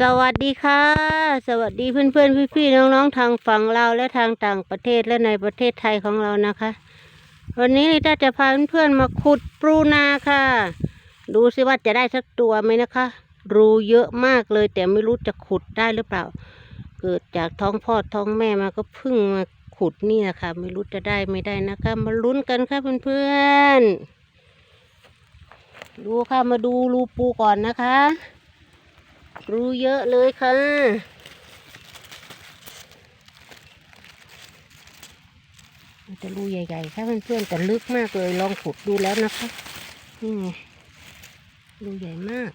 สวัสดีค่ะ สวัสดีเพื่อนเพื่อนพี่พี่ๆน้องๆ ทางฝั่งลาและทางต่างประเทศและในประเทศไทยของเรานะคะ วันนี้ลิต้าจะพาเพื่อนๆมาขุดปรูนาค่ะ ดูสิว่าจะได้สักตัวไหมนะคะ รูเยอะมากเลยแต่ไม่รู้จะขุดได้หรือเปล่า เกิดจากท้องพ่อท้องแม่มาก็พิ่งมาขุดนี่แหละค่ะ ไม่รู้จะได้ไม่ได้นะคะ มาลุ้นกันค่ะเพื่อนๆดูค่ะมาดูรูปูก่อนนะคะ รูเยอะเลยค่ะ มันจะรูใหญ่ๆค่ะเพื่อนๆแต่ลึกมากเลยลองขุดดูแล้วนะคะนี่ไงรูใหญ่มาก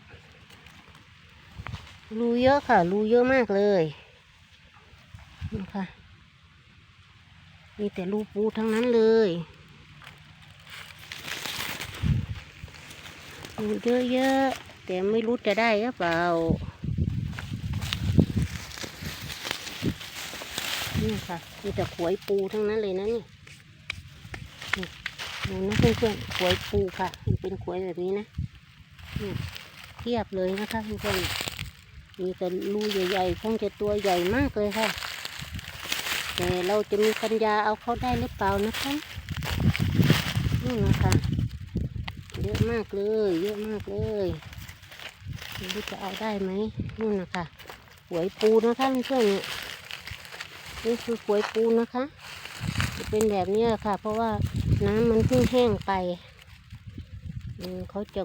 รูเยอะค่ะ รูเยอะมากเลยนี่ค่ะมีแต่รูปูทั้งนั้นเลยรูเยอะๆแต่ไม่รู้จะได้หรือเปล่า นี่ค่ะ มีแต่ขวยปูทั้งนั้นเลยนะนี่นี่ดูนะเพื่อนๆขวยปูค่ะ มันเป็นขวยแบบนี้นะเทียบเลยนะคะเพื่อนๆมีแต่รูใหญ่ๆคงจะตัวใหญ่มากเลยค่ะ แต่เราจะมีปัญญาเอาเขาได้หรือเปล่านะคะนี่นะคะเยอะมากเลย เยอะมากเลยไม่รู้จะเอาได้ไหมนู่นนะคะหวยปูนะคะเพื่อนๆ นี่คือขวยปูนะคะ จะเป็นแบบนี้ค่ะ เพราะว่าน้ำมันเพิ่งแห้งไปเขาจะ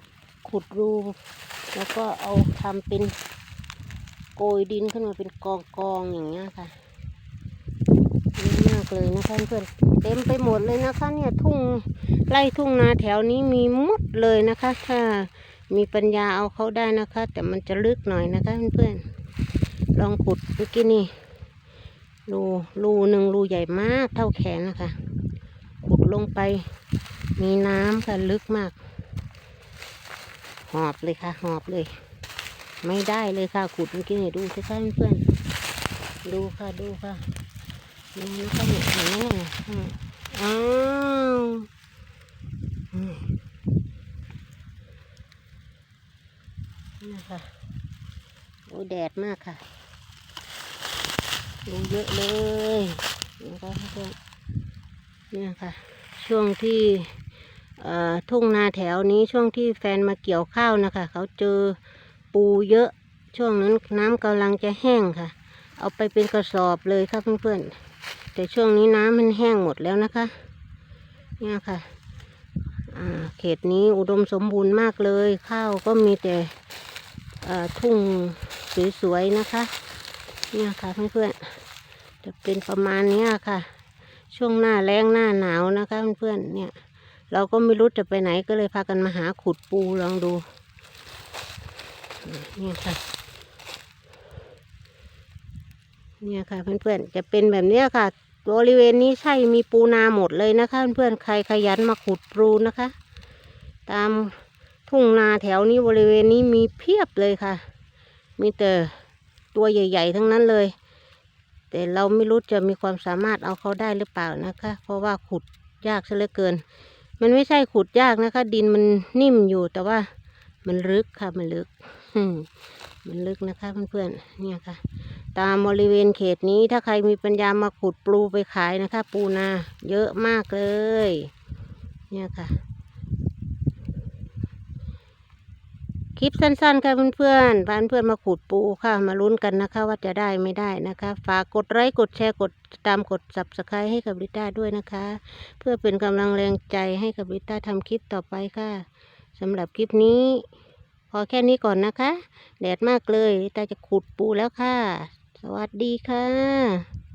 ขุดรูแล้วก็เอาทำเป็นโกยดินขึ้นมาเป็นกองกองอย่างเงี้ยค่ะเยอะมากเลยนะคะเพื่อนเต็มไปหมดเลยนะคะเนี่ยทุ่งไร่ทุ่งนาแถวนี้มีหมดเลยนะคะ ถ้ามีปัญญาเอาเขาได้นะคะ แต่มันจะลึกหน่อยนะคะเพื่อนๆลองขุดเมื่อกี้นี่ รูรูหนึ่งรูใหญ่มากเท่าแขนนะคะ ขุดลงไป มีน้ำค่ะลึกมาก หอบเลยค่ะ หอบเลย ไม่ได้เลยค่ะ ขุดเมื่อกี้นี่ดูสิคะเพื่อนดูค่ะดูค่ะดูนะคะเนี่ยเห็นไหมเนี่ยอืมอ้าวอืมนี่ค่ะโอ้แดดมากค่ะ ดูเยอะเลยนะคะเพื่อนเนี่ยค่ะ ช่วงที่ทุ่งนาแถวนี้ช่วงที่แฟนมาเกี่ยวข้าวนะคะ เขาเจอปูเยอะ ช่วงนั้นน้ำกำลังจะแห้งค่ะ เอาไปเป็นกระสอบเลยค่ะเพื่อนๆ แต่ช่วงนี้น้ำมันแห้งหมดแล้วนะคะ เนี่ยค่ะเขตนี้อุดมสมบูรณ์มากเลย ข้าวก็มีแต่ทุ่งสวยๆนะคะ เนี่ยค่ะเพื่อนๆจะเป็นประมาณเนี้ยค่ะ ช่วงหน้าแรงหน้าหนาวนะคะเพื่อนๆเนี่ย เราก็ไม่รู้จะไปไหนก็เลยพากันมาหาขุดปูลองดูเนี่ยค่ะเนี่ยค่ะเพื่อนๆจะเป็นแบบเนี้ยค่ะบริเวณนี้ใช่มีปูนาหมดเลยนะคะเพื่อนๆใครขยันมาขุดปูนะคะ ตามทุ่งนาแถวนี้บริเวณนี้มีเพียบเลยค่ะ มีแต่ ตัวใหญ่ ๆ ทั้งนั้นเลย แต่เราไม่รู้จะมีความสามารถเอาเขาได้หรือเปล่านะคะ เพราะว่าขุดยากซะเหลือเกิน มันไม่ใช่ขุดยากนะคะ ดินมันนิ่มอยู่แต่ว่ามันลึกค่ะมันลึกมมันลึกนะคะเพื่อนๆเนี่ยค่ะ ตามบริเวณเขตนี้ถ้าใครมีปัญญามาขุดปลูไปขายนะคะ ปูนาเยอะมากเลย เนี่ยค่ะ คลิปสั้นๆ ค่ะเพื่อนๆพาเพื่อนๆมาขูดปูค่ะ มาลุ้นกันนะคะ ว่าจะได้ไม่ได้นะคะ ฝากกดไลค์กดแชร์กดติดตามกด subscribe ให้กับริต้าด้วยนะคะ เพื่อเป็นกำลังแรงใจให้กับริต้าทำคลิปต่อไปค่ะสำหรับคลิปนี้ พอแค่นี้ก่อนนะคะ แดดมากเลยริต้าจะขุดปูแล้วค่ะ สวัสดีค่ะ